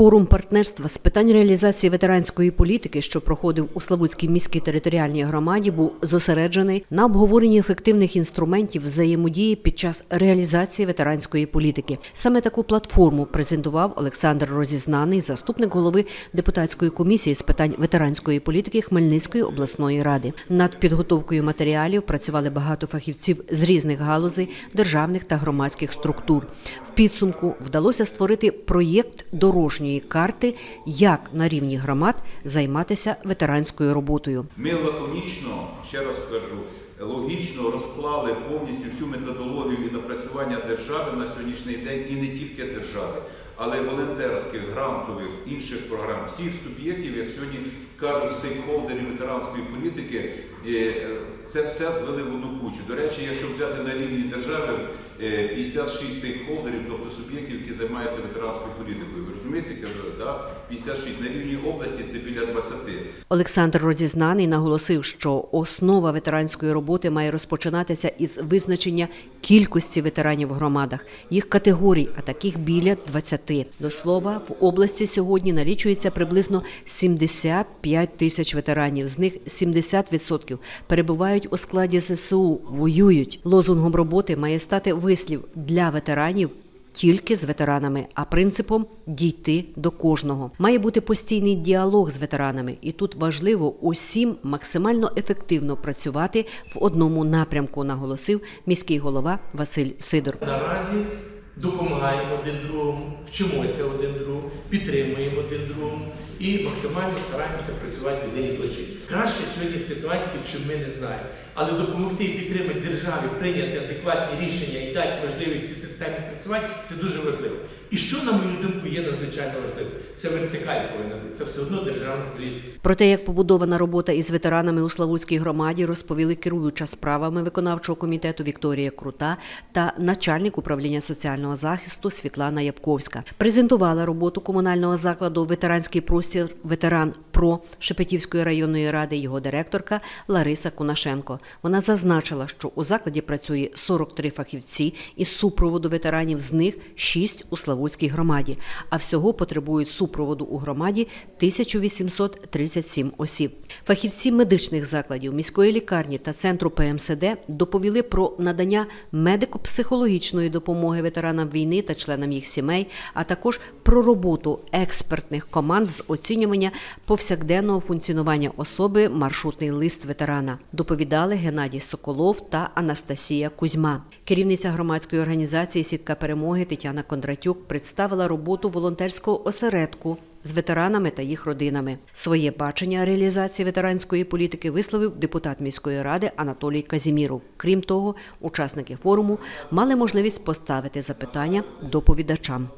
Форум партнерства з питань реалізації ветеранської політики, що проходив у Славутській міській територіальній громаді, був зосереджений на обговоренні ефективних інструментів взаємодії під час реалізації ветеранської політики. Саме таку платформу презентував Олександр Розізнаний, заступник голови депутатської комісії з питань ветеранської політики Хмельницької обласної ради. Над підготовкою матеріалів працювали багато фахівців з різних галузей державних та громадських структур. В підсумку вдалося створити проєкт дорожньої карти, як на рівні громад займатися ветеранською роботою. Ми лаконічно, ще раз кажу, логічно розклали повністю всю методологію і напрацювання держави на сьогоднішній день і не тільки держави, але й волонтерських, грантових, інших програм, всіх суб'єктів, як сьогодні кажуть, стейкхолдерів ветеранської політики, е, це все звели в одну кучу. До речі, якщо взяти на рівні держави 56 стейкхолдерів, тобто суб'єктів, які займаються ветеранською політикою. Ви розумієте, кажу, да? 56 на рівні області це біля 20. Олександр Розізнаний наголосив, що основа ветеранської роботи має розпочинатися із визначення кількості ветеранів в громадах, їх категорій, а таких біля 20. До слова, в області сьогодні налічується приблизно 75 тисяч ветеранів. З них 70% перебувають у складі ЗСУ, воюють. Лозунгом роботи має стати вислів для ветеранів. Тільки з ветеранами, а принципом дійти до кожного. Має бути постійний діалог з ветеранами, і тут важливо усім максимально ефективно працювати в одному напрямку, наголосив міський голова Василь Сидор. Наразі допомагаємо один другому, вчимося один другому, підтримуємо один другому і максимально стараємося працювати в єдиній площі. Краще сьогодні ситуації, чим ми не знаємо. Але допомогти і підтримати державі, прийняти адекватні рішення і дати можливість цій системі працювати це дуже важливо. І що, на мою думку, є надзвичайно важливо? Це вертикаль повинна бути. Це все одно державна політика. Про те, як побудована робота із ветеранами у Славутській громаді, розповіли керуюча справами виконавчого комітету Вікторія Крута та начальник управління соціального захисту Світлана Ябковська. Презентувала роботу комунального закладу Ветеранський простір ветеран ПРО Шепетівської районної ради його директорка Лариса Кунашенко. Вона зазначила, що у закладі працює 43 фахівці із супроводу ветеранів, з них 6 у Славутській громаді, а всього потребують супроводу у громаді 1837 осіб. Фахівці медичних закладів, міської лікарні та центру ПМСД доповіли про надання медико-психологічної допомоги ветеранам війни та членам їх сімей, а також про роботу експертних команд з оцінювання повсякденного функціонування особи маршрутний лист ветерана. Доповідали Геннадій Соколов та Анастасія Кузьма. Керівниця громадської організації Сітка перемоги Тетяна Кондратюк представила роботу волонтерського осередку. З ветеранами та їх родинами своє бачення реалізації ветеранської політики висловив депутат міської ради Анатолій Казіміров. Крім того, учасники форуму мали можливість поставити запитання доповідачам.